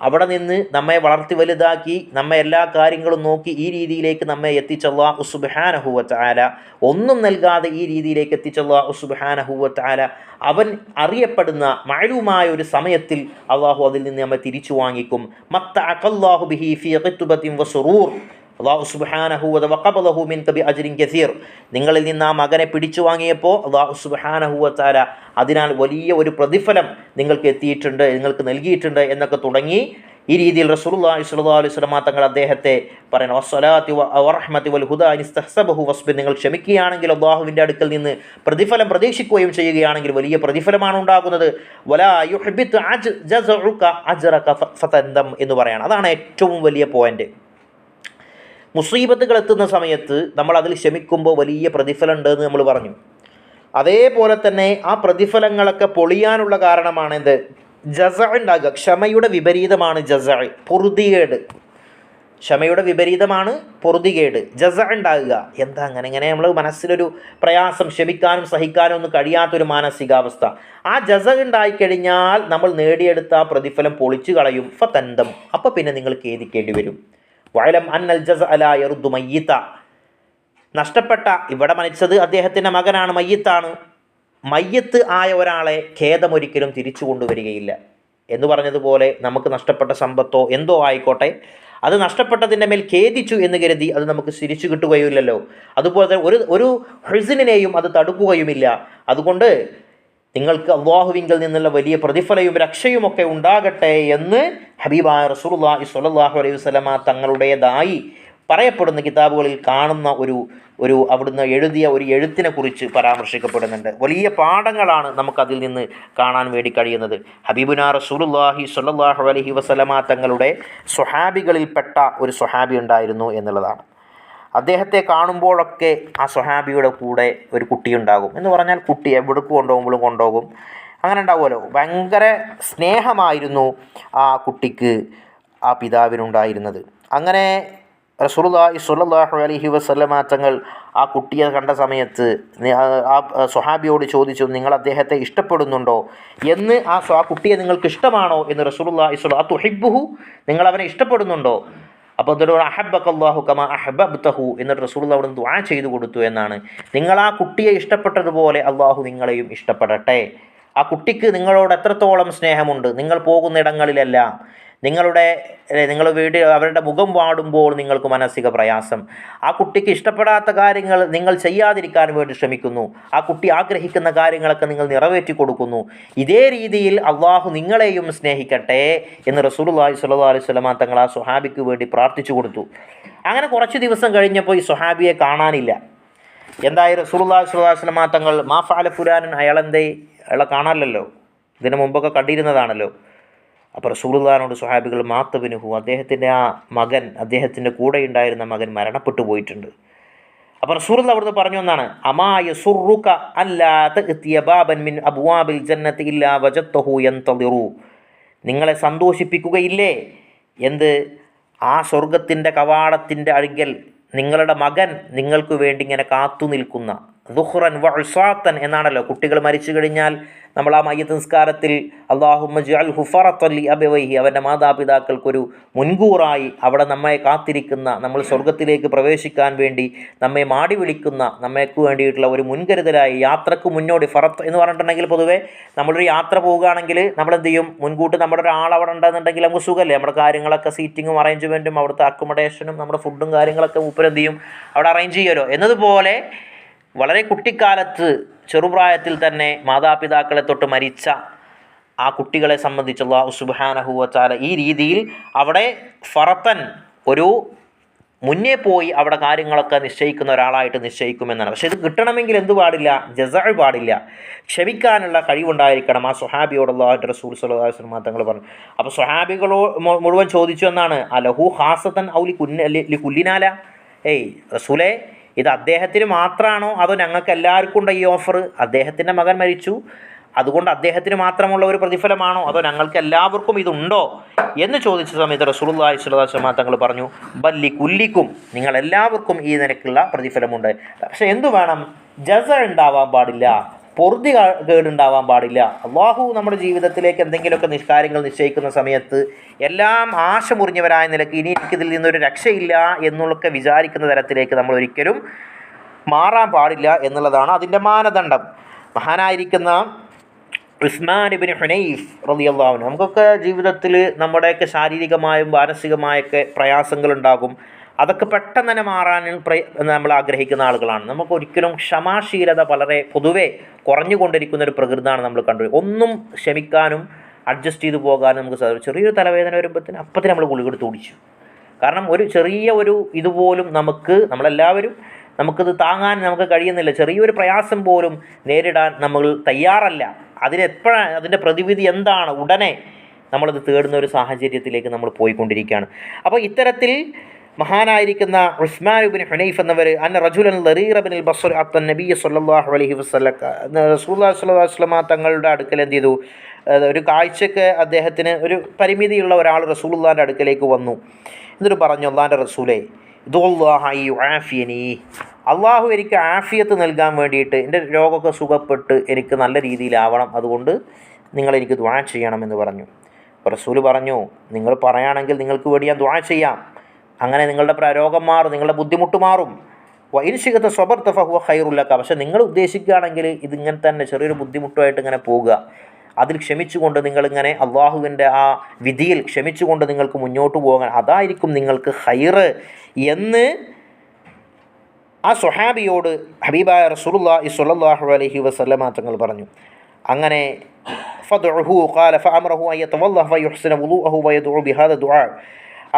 S1: അവിടെ നിന്ന് നമ്മെ വളർത്തി വലുതാക്കി നമ്മെ എല്ലാ കാര്യങ്ങളും നോക്കി ഈ രീതിയിലേക്ക് നമ്മെ എത്തിച്ച അള്ളാഹു സുബാനഹുവത്ത് ആല ഒന്നും നൽകാതെ ഈ രീതിയിലേക്ക് എത്തിച്ച അള്ളാഹു സുബാനഹുവത്ത് ആല അവൻ അറിയപ്പെടുന്ന മഴുമായ ഒരു സമയത്തിൽ അള്ളാഹു അതിൽ നിന്ന് നമ്മെ തിരിച്ചു വാങ്ങിക്കും. മത്ത അക്കല്ലാഹു ബിഹി ഫി വസുറൂർ അള്ളാഹു സുബാനഹുവത വക്കബലഹു മിൻ കബി അജരിൻ ഗസീർ നിങ്ങളിൽ നിന്ന് ആ മകനെ പിടിച്ചു വാങ്ങിയപ്പോൾ അള്ളാഹു സുബാനഹുവത്താല അതിനാൽ വലിയ ഒരു പ്രതിഫലം നിങ്ങൾക്ക് എത്തിയിട്ടുണ്ട് നിങ്ങൾക്ക് നൽകിയിട്ടുണ്ട് എന്നൊക്കെ തുടങ്ങി ഈ രീതിയിൽ റസൂലുള്ളാഹി സ്വല്ലല്ലാഹു അലൈഹി തങ്ങൾ അദ്ദേഹത്തെ പറയുന്നു വസ്സലാത്തി വറഹ്മത്തി വൽ ഹുദ ഇനിസ്തഹ്സബഹു വസ്ബിർ നിങ്ങൾ ക്ഷമിക്കുകയാണെങ്കിൽ അള്ളാഹുവിന്റെ അടുക്കൽ നിന്ന് പ്രതിഫലം പ്രതീക്ഷിക്കുകയും ചെയ്യുകയാണെങ്കിൽ വലിയ പ്രതിഫലമാണ് ഉണ്ടാകുന്നത്. വലാ അജ് ജസഉക അജ്റക എന്ന് പറയാണ്. അതാണ് ഏറ്റവും വലിയ പോയിന്റ്. മുസീബത്തുകൾ എത്തുന്ന സമയത്ത് നമ്മൾ അതിൽ ക്ഷമിക്കുമ്പോൾ വലിയ പ്രതിഫലം ഉണ്ടെന്ന് നമ്മൾ പറഞ്ഞു. അതേപോലെ തന്നെ ആ പ്രതിഫലങ്ങളൊക്കെ പൊളിയാനുള്ള കാരണമാണ് എന്ത്? ജസ ഉണ്ടാകുക. ക്ഷമയുടെ വിപരീതമാണ് ജസ പൊറുതികേട്. ക്ഷമയുടെ വിപരീതമാണ് പൊറുതികേട്. ജസ ഉണ്ടാകുക. എന്താ അങ്ങനെ? ഇങ്ങനെ നമ്മൾ മനസ്സിലൊരു പ്രയാസം ക്ഷമിക്കാനും സഹിക്കാനും ഒന്നും കഴിയാത്തൊരു മാനസികാവസ്ഥ. ആ ജസ ഉണ്ടായിക്കഴിഞ്ഞാൽ നമ്മൾ നേടിയെടുത്ത ആ പ്രതിഫലം പൊളിച്ചു കളയും ഫതന്തം. അപ്പോൾ പിന്നെ നിങ്ങൾ ഖേദിക്കേണ്ടി വരും. വയലം അന്നൽ ജസ് അല യറുദ്ദു മയ്യിത്ത. നഷ്ടപ്പെട്ട ഇവിടെ മരിച്ചത് അദ്ദേഹത്തിന്റെ മകനാണ് മയ്യത്താണ്. മയ്യത്ത് ആയ ഒരാളെ ഖേദമൊരിക്കലും തിരിച്ചു കൊണ്ടുവരികയില്ല. എന്ന് പറഞ്ഞതുപോലെ നമുക്ക് നഷ്ടപ്പെട്ട സമ്പത്തോ എന്തോ ആയിക്കോട്ടെ. അത് നഷ്ടപ്പെട്ടതിന്റെ മേൽ ഖേദിച്ചു എന്ന് കരുതി അത് നമുക്ക് തിരിച്ചു കിട്ടുകയില്ലല്ലോ അതുപോലെ തന്നെ ഒരു ഒരു ഹെസിനെയും അത് തടുക്കുകയുമില്ല. അതുകൊണ്ട് നിങ്ങൾക്ക് അള്ളാഹുവിങ്കിൽ നിന്നുള്ള വലിയ പ്രതിഫലവും രക്ഷയുമൊക്കെ ഉണ്ടാകട്ടെ എന്ന് ഹബീബായ റസൂലുള്ളാഹി സ്വല്ലല്ലാഹു അലൈഹി വസല്ലമ തങ്ങളുടേതായി പറയപ്പെടുന്ന കിതാബുകളിൽ കാണുന്ന ഒരു ഒരു അവിടുന്ന് എഴുതിയ ഒരു എഴുത്തിനെ കുറിച്ച് പരാമർശിക്കപ്പെടുന്നുണ്ട്. വലിയ പാഠങ്ങളാണ് നമുക്കതിൽ നിന്ന് കാണാൻ വേണ്ടി കഴിയുന്നത്. ഹബീബുന റസൂലുല്ലാഹി സ്വല്ലല്ലാഹു അലൈഹി വസല്ലമ തങ്ങളുടെ സ്വഹാബികളിൽപ്പെട്ട ഒരു സ്വഹാബി ഉണ്ടായിരുന്നു എന്നുള്ളതാണ്. അദ്ദേഹത്തെ കാണുമ്പോഴൊക്കെ ആ സ്വഹാബിയുടെ കൂടെ ഒരു കുട്ടിയുണ്ടാകും. എന്ന് പറഞ്ഞാൽ കുട്ടി എവിടെ കൊണ്ടുപോകുമ്പോഴും കൊണ്ടുപോകും. അങ്ങനെ ഉണ്ടാവുമല്ലോ ഭയങ്കര സ്നേഹമായിരുന്നു ആ കുട്ടിക്ക് ആ പിതാവിനുണ്ടായിരുന്നത്. അങ്ങനെ റസൂലുള്ളാഹി സ്വല്ലല്ലാഹു അലൈഹി വസല്ലമ തങ്ങൾ ആ കുട്ടിയെ കണ്ട സമയത്ത് ആ- സ്വഹാബിയോട് ചോദിച്ചു നിങ്ങൾ അദ്ദേഹത്തെ ഇഷ്ടപ്പെടുന്നുണ്ടോ? എന്ന് ആ ആ കുട്ടിയെ നിങ്ങൾക്ക് ഇഷ്ടമാണോ? എന്ന് റസൂലുള്ളാഹി സ്വല്ലല്ലാഹു തുഹിബ്ബുഹു നിങ്ങൾ അവനെ ഇഷ്ടപ്പെടുന്നുണ്ടോ? അപ്പോൾ അതിലൂടെ അഹബക്കല്ലാഹു കമാ അഹബബ്തഹു എന്നിട്ട് റസൂൽ അവിടെ ദുആ ചെയ്തു കൊടുത്തു എന്നാണ്. നിങ്ങൾ ആ കുട്ടിയെ ഇഷ്ടപ്പെട്ടതുപോലെ അള്ളാഹു നിങ്ങളെയും ഇഷ്ടപ്പെടട്ടെ. ആ കുട്ടിക്ക് നിങ്ങളോട് എത്രത്തോളം സ്നേഹമുണ്ട്? നിങ്ങൾ പോകുന്ന ഇടങ്ങളിലെല്ലാം നിങ്ങളുടെ നിങ്ങൾ വീട് അവരുടെ മുഖം വാടുമ്പോൾ നിങ്ങൾക്ക് മാനസിക പ്രയാസം. ആ കുട്ടിക്ക് ഇഷ്ടപ്പെടാത്ത കാര്യങ്ങൾ നിങ്ങൾ ചെയ്യാതിരിക്കാൻ വേണ്ടി ശ്രമിക്കുന്നു. ആ കുട്ടി ആഗ്രഹിക്കുന്ന കാര്യങ്ങളൊക്കെ നിങ്ങൾ നിറവേറ്റി കൊടുക്കുന്നു. ഇതേ രീതിയിൽ അള്ളാഹു നിങ്ങളെയും സ്നേഹിക്കട്ടെ എന്ന് റസൂലുള്ളാഹി സ്വല്ലല്ലാഹു അലൈഹി വസല്ലമ തങ്ങൾ ആ സുഹാബിക്ക് വേണ്ടി പ്രാർത്ഥിച്ചു കൊടുത്തു. അങ്ങനെ കുറച്ച് ദിവസം കഴിഞ്ഞപ്പോൾ ഈ സുഹാബിയെ കാണാനില്ല. എന്തായാലും റസൂലുള്ളാഹി സ്വല്ലല്ലാഹു അലൈഹി തങ്ങൾ മാ ഫഅല ഫുലാനൻ അയാളെന്തേ അയാളെ കാണാനല്ലോ ഇതിനു മുമ്പൊക്കെ കണ്ടിരുന്നതാണല്ലോ. അപ്പോൾ റസൂലുള്ളാഹിനോട് സ്വഹാബികൾ മാത്തബിനുഹു അദ്ദേഹത്തിന്റെ ആ മകൻ അദ്ദേഹത്തിന്റെ കൂടെ ഉണ്ടായിരുന്ന മകൻ മരണപ്പെട്ടു പോയിട്ടുണ്ട്. അപ്പോൾ റസൂൽ അവിടുന്ന് പറഞ്ഞു എന്നാണ് അമായ സുറുക മിൻ അബുവാബിൽ ജന്നത്ത് ഇല്ലാ വജത്തഹു യന്തളിറു നിങ്ങളെ സന്തോഷിപ്പിക്കുകയില്ലേ? എന്ത്? ആ സ്വർഗത്തിന്റെ കവാടത്തിന്റെ അഴുകൽ നിങ്ങളുടെ മകൻ നിങ്ങൾക്ക് വേണ്ടി ഇങ്ങനെ കാത്തു നിൽക്കുന്ന ദുഹ്റൻ വസാത്തൻ എന്നാണല്ലോ. കുട്ടികൾ മരിച്ചു കഴിഞ്ഞാൽ നമ്മൾ ആ മയ്യത്ത് നിസ്കാരത്തിൽ അള്ളാഹുമ്മ ജഅൽ ഹുഫറത്തല്ലി അബവൈഹി അവന്റെ മാതാപിതാക്കൾക്കൊരു മുൻകൂറായി അവിടെ നമ്മെ കാത്തിരിക്കുന്ന നമ്മൾ സ്വർഗത്തിലേക്ക് പ്രവേശിക്കാൻ വേണ്ടി നമ്മെ മാടി വിളിക്കുന്ന നമ്മൾക്ക് വേണ്ടിയിട്ടുള്ള ഒരു മുൻകരുതലായി യാത്രയ്ക്ക് മുന്നോടി ഫറത്ത് എന്ന് പറഞ്ഞിട്ടുണ്ടെങ്കിൽ പൊതുവേ നമ്മളൊരു യാത്ര പോവുകയാണെങ്കിൽ നമ്മൾ എന്ത് ചെയ്യും? മുൻകൂട്ട് നമ്മുടെ ഒരാൾ അവിടെ ഉണ്ടെന്നുണ്ടെങ്കിൽ നമുക്ക് സുഖമല്ലേ? നമ്മുടെ കാര്യങ്ങളൊക്കെ സീറ്റിങ്ങും അറേഞ്ച്മെന്റും അവിടുത്തെ അക്കോമഡേഷനും നമ്മുടെ ഫുഡും കാര്യങ്ങളൊക്കെ മൂപ്പരെന്ത് ചെയ്യും? അവിടെ അറേഞ്ച് ചെയ്യുമല്ലോ. എന്നതുപോലെ വളരെ കുട്ടിക്കാലത്ത് ചെറുപ്രായത്തിൽ തന്നെ മാതാപിതാക്കളെ തൊട്ട് മരിച്ച ആ കുട്ടികളെ സംബന്ധിച്ചുള്ള അള്ളാഹു സുബ്ഹാനഹു വച്ചാല ഈ രീതിയിൽ അവിടെ ഫറത്തൻ ഒരു മുന്നേ പോയി അവിടെ കാര്യങ്ങളൊക്കെ നിശ്ചയിക്കുന്ന ഒരാളായിട്ട് നിശ്ചയിക്കുമെന്നാണ്. പക്ഷേ ഇത് കിട്ടണമെങ്കിൽ എന്ത് പാടില്ല? ജസ പാടില്ല. ക്ഷമിക്കാനുള്ള കഴിവുണ്ടായിരിക്കണം. ആ സുഹാബിയോടുള്ള റസൂൽ സല്ലാസ്ലം തങ്ങൾ പറഞ്ഞു. അപ്പോൾ സുഹാബികളോ മുഴുവൻ ചോദിച്ചു എന്നാണ്. അലഹു ഹാസത്തൻ ഔലി കുന്ന ലി കുല്ലിനാല ഏയ് റസൂലെ ഇത് അദ്ദേഹത്തിന് മാത്രമാണോ അതോ ഞങ്ങൾക്ക് എല്ലാവർക്കും ഉണ്ടോ ഈ ഓഫർ അദ്ദേഹത്തിന്റെ മകൻ മരിച്ചു. അതുകൊണ്ട് അദ്ദേഹത്തിന് മാത്രമുള്ള ഒരു പ്രതിഫലമാണോ അതോ ഞങ്ങൾക്ക് എല്ലാവർക്കും ഇതുണ്ടോ എന്ന് ചോദിച്ച സമയത്ത് റസൂലുള്ളാഹി സ്വല്ലല്ലാഹു അലൈഹി തങ്ങൾ പറഞ്ഞു ബല്ലി കുല്ലിക്കും നിങ്ങൾ എല്ലാവർക്കും ഈ നിരക്കുള്ള പ്രതിഫലമുണ്ട്. പക്ഷേ എന്തു വേണം? ജസ ഉണ്ടാവാൻ പാടില്ല. പൊറുതി കേടുണ്ടാവാൻ പാടില്ല. അള്ളാഹു നമ്മുടെ ജീവിതത്തിലേക്ക് എന്തെങ്കിലുമൊക്കെ നിഷ്കാര്യങ്ങൾ നിശ്ചയിക്കുന്ന സമയത്ത് എല്ലാം ആശ മുറിഞ്ഞവരായ നിലയ്ക്ക് ഇനി എനിക്കിതിൽ നിന്നൊരു രക്ഷയില്ല എന്നുള്ളൊക്കെ വിചാരിക്കുന്ന തരത്തിലേക്ക് നമ്മൾ ഒരിക്കലും മാറാൻ പാടില്ല എന്നുള്ളതാണ് അതിന്റെ മാനദണ്ഡം. മഹാനായിരിക്കുന്ന ഉസ്മാൻ ഇബിൻ ഹുനൈഫ് അൻഹു. നമുക്കൊക്കെ ജീവിതത്തിൽ നമ്മുടെയൊക്കെ ശാരീരികമായും മാനസികമായൊക്കെ പ്രയാസങ്ങളുണ്ടാകും. അതൊക്കെ പെട്ടെന്ന് തന്നെ മാറാൻ നമ്മൾ ആഗ്രഹിക്കുന്ന ആളുകളാണ്. നമുക്ക് ഒരിക്കലും ക്ഷമാശീലത വളരെ പൊതുവെ കുറഞ്ഞുകൊണ്ടിരിക്കുന്ന ഒരു പ്രകൃതമാണ് നമ്മൾ കണ്ടു. ഒന്നും ക്ഷമിക്കാനും അഡ്ജസ്റ്റ് ചെയ്തു പോകാനും നമുക്ക് സാധിക്കും ചെറിയൊരു തലവേദന വരുമ്പോഴത്തേന് അപ്പത്തിന് നമ്മൾ ഗുളിക എടുത്ത് ഓടിച്ചു കാരണം ഒരു ചെറിയ ഒരു ഇതുപോലും നമുക്ക് നമ്മളെല്ലാവരും നമുക്കിത് താങ്ങാൻ നമുക്ക് കഴിയുന്നില്ല. ചെറിയൊരു പ്രയാസം പോലും നേരിടാൻ നമ്മൾ തയ്യാറല്ല. അതിനെപ്പോഴാണ് അതിന്റെ പ്രതിവിധി എന്താണ്? ഉടനെ നമ്മളത് തേടുന്ന ഒരു സാഹചര്യത്തിലേക്ക് നമ്മൾ പോയിക്കൊണ്ടിരിക്കുകയാണ്. അപ്പോൾ ഇത്തരത്തിൽ മഹാനായിരിക്കുന്ന ഉസ്മാൻ ബിൻ ഹുനൈഫ് എന്നവർ അന്ന റജുലൻ ലറീർ ബിൻ ബസർ അത്തൻ നബി സല്ലല്ലാഹു അലഹി റസൂലുള്ളാഹി സ്വല്ലല്ലാഹു അലൈഹി തങ്ങളുടെ അടുക്കൽ എന്ത് ചെയ്തു? ഒരു കാഴ്ചക്ക് അദ്ദേഹത്തിന് ഒരു പരിമിതിയുള്ള ഒരാൾ റസൂലുള്ളാഹിന്റെ അടുക്കലേക്ക് വന്നു. എന്നിട്ട് പറഞ്ഞു അള്ളാന്റെ റസൂലെ ഇതുല്ലാഹി ആഫിയനി അള്ളാഹു എനിക്ക് ആഫിയത്ത് നൽകാൻ വേണ്ടിയിട്ട് എന്റെ രോഗമൊക്കെ സുഖപ്പെട്ട് എനിക്ക് നല്ല രീതിയിലാവണം. അതുകൊണ്ട് നിങ്ങളെനിക്ക് ദ്വാ ചെയ്യണമെന്ന് പറഞ്ഞു. റസൂൽ പറഞ്ഞു നിങ്ങൾ പറയുകയാണെങ്കിൽ നിങ്ങൾക്ക് വേണ്ടി ഞാൻ ദ്വാ ചെയ്യാം. അങ്ങനെ നിങ്ങളുടെ രോഗം മാറും നിങ്ങളുടെ ബുദ്ധിമുട്ട് മാറും. വൈൻഷികത്തെ സ്വബർത്ത ഫഹുവ ഹൈറുല്ലക്ക പക്ഷേ നിങ്ങൾ ഉദ്ദേശിക്കുകയാണെങ്കിൽ ഇതിങ്ങനെ തന്നെ ചെറിയൊരു ബുദ്ധിമുട്ടുമായിട്ട് ഇങ്ങനെ പോവുക അതിൽ ക്ഷമിച്ചുകൊണ്ട് നിങ്ങളിങ്ങനെ അള്ളാഹുവിന്റെ ആ വിധിയിൽ ക്ഷമിച്ചുകൊണ്ട് നിങ്ങൾക്ക് മുന്നോട്ട് പോകാൻ അതായിരിക്കും നിങ്ങൾക്ക് ഹൈറ് എന്ന് ആ സ്വഹാബിയോട് ഹബീബായ റസൂലുള്ളാഹി ഇസ്വല്ലാഹു അലഹി വസ്ലമാ തങ്ങൾ പറഞ്ഞു. അങ്ങനെ ഫദ്ഉഹു ഖാല ഫഅമറഹു അൻ വയുഹ്സിന വുളൂഅഹു വയദഉ ബിഹാദ ദുആ.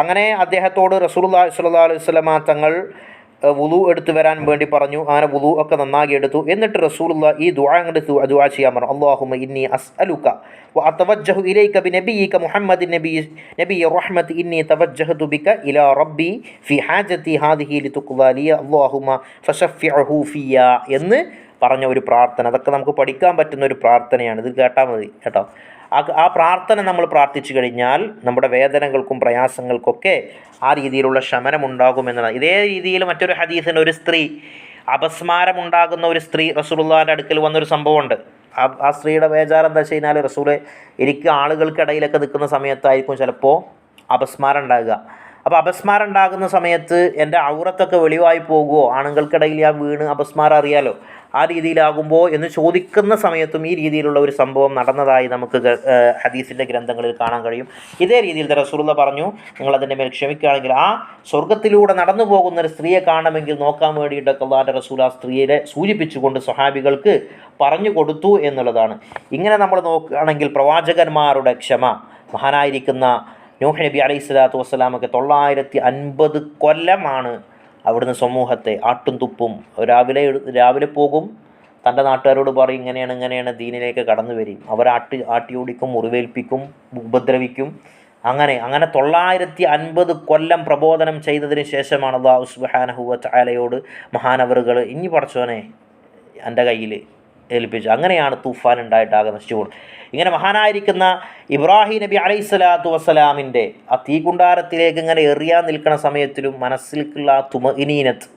S1: അങ്ങനെ അദ്ദേഹത്തോട് റസൂൽ സല്ലാ അലൈഹി സ്വലമ തങ്ങൾ വുളു എടുത്തു വരാൻ വേണ്ടി പറഞ്ഞു. അങ്ങനെ വുളു ഒക്കെ നന്നാക്കി എടുത്തു. എന്നിട്ട് റസൂലുള്ള ഈ ദുആ അങ്ങോട്ട് ദുആ ഇന്നി ഇലൈക മുഹമ്മദ് ഇന്നി ബിക ഇലാ റബ്ബി ഫി ഹാജതി ഹാദിഹി ഫിയ എന്ന് പറഞ്ഞ ഒരു പ്രാർത്ഥന. അതൊക്കെ നമുക്ക് പഠിക്കാൻ പറ്റുന്ന ഒരു പ്രാർത്ഥനയാണ്. ഇത് കേട്ടാൽ മതി കേട്ടോ. ആ പ്രാർത്ഥന നമ്മൾ പ്രാർത്ഥിച്ചു കഴിഞ്ഞാൽ നമ്മുടെ വേദനകൾക്കും പ്രയാസങ്ങൾക്കൊക്കെ ആ രീതിയിലുള്ള ശമനം ഉണ്ടാകുമെന്നതാണ് ഇതേ രീതിയിൽ മറ്റൊരു ഹദീസിന് ഒരു സ്ത്രീ അപസ്മാരമുണ്ടാകുന്ന ഒരു സ്ത്രീ റസൂലുള്ളാഹിന്റെ അടുക്കൽ വന്നൊരു സംഭവമുണ്ട്. ആ സ്ത്രീയുടെ വേചാരം എന്താ വെച്ച് കഴിഞ്ഞാൽ റസൂൽ എനിക്ക് ആളുകൾക്കിടയിലൊക്കെ നിൽക്കുന്ന സമയത്തായിരിക്കും ചിലപ്പോൾ അപസ്മാരം ഉണ്ടാകുക. അപ്പോൾ അപസ്മാരം ഉണ്ടാകുന്ന സമയത്ത് എന്റെ ഔറത്തൊക്കെ വെളിവായി പോകുമോ ആണുങ്ങൾക്കിടയിൽ ഞാൻ വീണ് അപസ്മാരം അറിയാലോ? ആ രീതിയിലാകുമ്പോൾ എന്ന് ചോദിക്കുന്ന സമയത്തും ഈ രീതിയിലുള്ള ഒരു സംഭവം നടന്നതായി നമുക്ക് ഹദീസിന്റെ ഗ്രന്ഥങ്ങളിൽ കാണാൻ കഴിയും. ഇതേ രീതിയിൽ റസൂലുള്ള പറഞ്ഞു നിങ്ങൾ അതിന്റെ മേൽ ക്ഷമിക്കുകയാണെങ്കിൽ ആ സ്വർഗത്തിലൂടെ നടന്നു പോകുന്ന ഒരു സ്ത്രീയെ കാണണമെങ്കിൽ നോക്കാൻ വേണ്ടിയിട്ടൊക്കെ അള്ളാഹാന്റെ റസൂൽ ആ സ്ത്രീയെ സൂചിപ്പിച്ചുകൊണ്ട് സ്വഹാബികൾക്ക് പറഞ്ഞു കൊടുത്തു എന്നുള്ളതാണ്. ഇങ്ങനെ നമ്മൾ നോക്കുകയാണെങ്കിൽ പ്രവാചകന്മാരുടെ ക്ഷമ മഹാനായിരിക്കുന്ന നൂഹ് നബി അലൈഹി സ്വലാത്തു വസ്സലാമൊക്കെ തൊള്ളായിരത്തി അൻപത് കൊല്ലമാണ് അവിടുന്ന് സമൂഹത്തെ ആട്ടും തുപ്പും. രാവിലെ രാവിലെ പോകും. തന്റെ നാട്ടുകാരോട് പറയും ഇങ്ങനെയാണ് ഇങ്ങനെയാണ് ദീനിലേക്ക് കടന്നു വരും. അവരാട്ടി ആട്ടി ആട്ടി ഓടിക്കും മുറിവേൽപ്പിക്കും ഉപദ്രവിക്കും. അങ്ങനെ അങ്ങനെ തൊള്ളായിരത്തി അൻപത് കൊല്ലം പ്രബോധനം ചെയ്തതിന് ശേഷമാണ് അള്ളാഹു സുബ്ഹാനഹു ചായലയോട് മഹാനവറുകൾ ഇനി പടച്ചോനെ എന്റെ കയ്യിൽ ഏൽപ്പിച്ചു. അങ്ങനെയാണ് തൂഫാൻ ഉണ്ടായിട്ടാകെ നശിച്ചു പോകുന്നത്. ഇങ്ങനെ മഹാനായിരിക്കുന്ന ഇബ്രാഹിം നബി അലൈഹി സ്വലാത്തു വസ്സലാമിന്റെ ആ തീകുണ്ടാരത്തിലേക്ക് ഇങ്ങനെ എറിയാൻ നിൽക്കുന്ന സമയത്തിലും മനസ്സിലേക്കുള്ള ആ തുമ ഇനീനത്ത്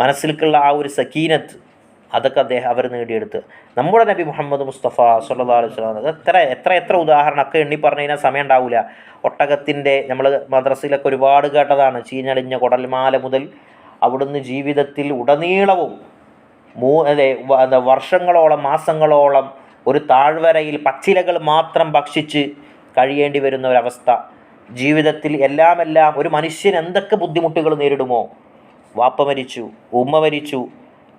S1: മനസ്സിലേക്കുള്ള ആ ഒരു സക്കീനത്ത് അതൊക്കെ അദ്ദേഹം അവർ നേടിയെടുത്ത്. നമ്മുടെ നബി മുഹമ്മദ് മുസ്തഫ സല്ലാ അത് എത്ര എത്ര എത്ര ഉദാഹരണമൊക്കെ എണ്ണി പറഞ്ഞു കഴിഞ്ഞാൽ സമയം ഉണ്ടാവില്ല ഒട്ടകത്തിന്റെ നമ്മൾ മദ്രസയിലൊക്കെ ഒരുപാട് കേട്ടതാണ് ചീഞ്ഞളിഞ്ഞ കുടൽമാല മുതൽ അവിടുന്ന് ജീവിതത്തിൽ ഉടനീളവും മൂ അതെ വർഷങ്ങളോളം മാസങ്ങളോളം ഒരു താഴ്വരയിൽ പച്ചിലകൾ മാത്രം ഭക്ഷിച്ച് കഴിയേണ്ടി വരുന്ന ഒരവസ്ഥ. ജീവിതത്തിൽ എല്ലാം എല്ലാം ഒരു മനുഷ്യൻ എന്തൊക്കെ ബുദ്ധിമുട്ടുകൾ നേരിടുമോ? വാപ്പ മരിച്ചു ഉമ്മ മരിച്ചു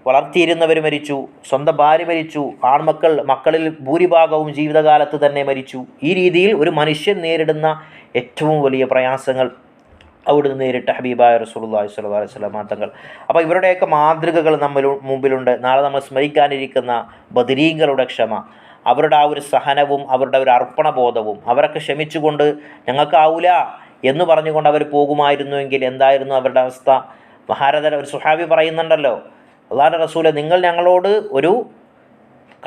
S1: വളർത്തിയിരുന്നവർ മരിച്ചു സ്വന്തം ഭാര്യ മരിച്ചു ആൺമക്കൾ മക്കളിൽ ഭൂരിഭാഗവും ജീവിതകാലത്ത് തന്നെ മരിച്ചു. ഈ രീതിയിൽ ഒരു മനുഷ്യൻ നേരിടുന്ന ഏറ്റവും വലിയ പ്രയാസങ്ങൾ അവിടുന്ന് നേരിട്ട് ഹബീബായ റസൂലുള്ളാഹി സ്വല്ലല്ലാഹു അലൈഹി വസല്ലം തങ്ങൾ. അപ്പോൾ ഇവരുടെയൊക്കെ മാതൃകകൾ നമ്മൾ മുമ്പിലുണ്ട്. നാളെ നമ്മൾ സ്മരിക്കാനിരിക്കുന്ന ബദരീങ്ങളുടെ ക്ഷമ അവരുടെ ആ ഒരു സഹനവും അവരുടെ ഒരു അർപ്പണബോധവും അവരൊക്കെ ക്ഷമിച്ചുകൊണ്ട് ഞങ്ങൾക്കാവൂല എന്ന് പറഞ്ഞുകൊണ്ട് അവർ പോകുമായിരുന്നുവെങ്കിൽ എന്തായിരുന്നു അവരുടെ അവസ്ഥ? മഹാരഥൻ ഒരു സുഹാബി പറയുന്നുണ്ടല്ലോ അള്ളാഹ് റസൂലെ നിങ്ങൾ ഞങ്ങളോട് ഒരു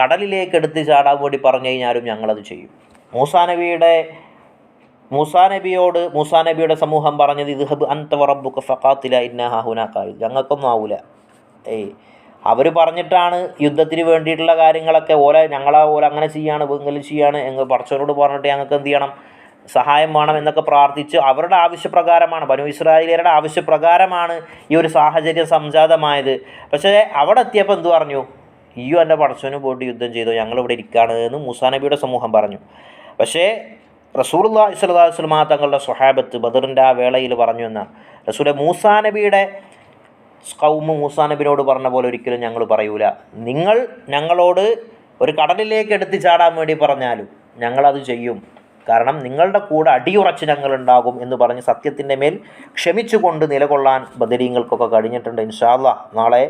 S1: കടലിലേക്ക് എടുത്ത് ചാടാൻ വേണ്ടി പറഞ്ഞു കഴിഞ്ഞാലും ഞങ്ങളത് ചെയ്യും. മൂസാ നബിയുടെ മൂസാ നബിയോട് മൂസാ നബിയുടെ സമൂഹം പറഞ്ഞത് ഇത് ഹബ് അന്ത വറബുക്ക് ഫക്കാത്തില ഇന്ന ഹാഹുനാക്കായി ഞങ്ങൾക്കൊന്നും ആവൂല. ഏയ് അവർ പറഞ്ഞിട്ടാണ് യുദ്ധത്തിന് വേണ്ടിയിട്ടുള്ള കാര്യങ്ങളൊക്കെ ഓല ഞങ്ങളാ ഓല അങ്ങനെ ചെയ്യാണ് ഇങ്ങനെ ചെയ്യാണ് എന്ന് പറച്ചവരോട് പറഞ്ഞിട്ട് ഞങ്ങൾക്ക് എന്ത് ചെയ്യണം? സഹായം വേണം എന്നൊക്കെ പ്രാർത്ഥിച്ച് അവരുടെ ആവശ്യപ്രകാരമാണ് ബനു ഇസ്രായേലിയരുടെ ആവശ്യപ്രകാരമാണ് ഈ ഒരു സാഹചര്യം സംജാതമായത്. പക്ഷേ അവിടെ എത്തിയപ്പോൾ എന്ത് പറഞ്ഞു? ഈയോ എന്റെ പടച്ചവനും പോയിട്ട് യുദ്ധം ചെയ്തു ഞങ്ങളിവിടെ ഇരിക്കുകയാണ് എന്ന് മൂസാ നബിയുടെ സമൂഹം പറഞ്ഞു. പക്ഷേ സ്വല്ലല്ലാഹു അലൈഹി വസല്ലമ തങ്ങളുടെ സ്വഹാബത്ത് ബദറിന്റെ ആ വേളയിൽ പറഞ്ഞു എന്നാണ്. റസൂലെ മൂസാ നബിയുടെ കൗമ് മൂസാ നബിനോട് പറഞ്ഞ പോലെ ഒരിക്കലും ഞങ്ങൾ പറയൂല. നിങ്ങൾ ഞങ്ങളോട് ഒരു കടലിലേക്ക് എടുത്ത് ചാടാൻ വേണ്ടി പറഞ്ഞാലും ഞങ്ങളത് ചെയ്യും. കാരണം നിങ്ങളുടെ കൂടെ അടിയുറച്ച് ഞങ്ങളുണ്ടാകും എന്ന് പറഞ്ഞ് സത്യത്തിന്റെ മേൽ ക്ഷമിച്ചുകൊണ്ട് നിലകൊള്ളാൻ ബദരീങ്ങൾക്കൊക്കെ കഴിഞ്ഞിട്ടുണ്ട് ഇൻഷാല്ല നാളെ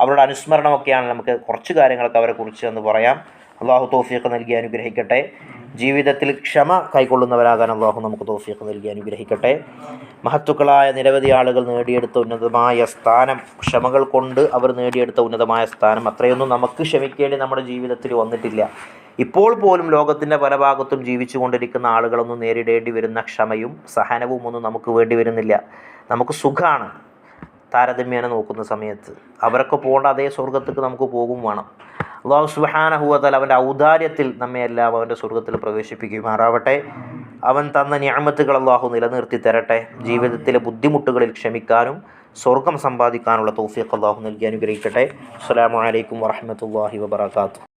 S1: അവരുടെ അനുസ്മരണമൊക്കെയാണ് നമുക്ക് കുറച്ച് കാര്യങ്ങളൊക്കെ അവരെക്കുറിച്ച് എന്ന് പറയാം. അള്ളാഹു തോഫീഖ് നൽകി അനുഗ്രഹിക്കട്ടെ. ജീവിതത്തിൽ ക്ഷമ കൈക്കൊള്ളുന്നവരാകാൻ അള്ളാഹു നമുക്ക് തോഫീഖ് നൽകി അനുഗ്രഹിക്കട്ടെ. മഹത്തുക്കളായ നിരവധി ആളുകൾ നേടിയെടുത്ത ഉന്നതമായ സ്ഥാനം ക്ഷമകൾ കൊണ്ട് അവർ നേടിയെടുത്ത ഉന്നതമായ സ്ഥാനം അത്രയൊന്നും നമുക്ക് ക്ഷമിക്കേണ്ടി നമ്മുടെ ജീവിതത്തിൽ വന്നിട്ടില്ല. ഇപ്പോൾ പോലും ലോകത്തിന്റെ പല ഭാഗത്തും ജീവിച്ചു കൊണ്ടിരിക്കുന്ന ആളുകളൊന്നും നേരിടേണ്ടി വരുന്ന ക്ഷമയും സഹനവും ഒന്നും നമുക്ക് വേണ്ടി വരുന്നില്ല. നമുക്ക് സുഖമാണ് താരതമ്യേന നോക്കുന്ന സമയത്ത്. അവരൊക്കെ പോകേണ്ട അതേ സ്വർഗത്തേക്ക് നമുക്ക് പോകും വേണം. അള്ളാഹു സുബാനഹുവതൽ അവന്റെ ഔദാര്യത്തിൽ നമ്മെ എല്ലാം അവന്റെ സ്വർഗത്തിൽ പ്രവേശിപ്പിക്കുമാറാവട്ടെ അവൻ തന്ന ഞാമത്തുകൾ അള്ളാഹു നിലനിർത്തി തരട്ടെ. ജീവിതത്തിലെ ബുദ്ധിമുട്ടുകളിൽ ക്ഷമിക്കാനും സ്വർഗം സമ്പാദിക്കാനുള്ള തൗഫീഖ് അള്ളാഹു നൽകി അനുഗ്രഹിക്കട്ടെ. അസ്സാം വലൈക്കും വറഹ്മത്തുള്ളാഹി വബറകാതുഹു.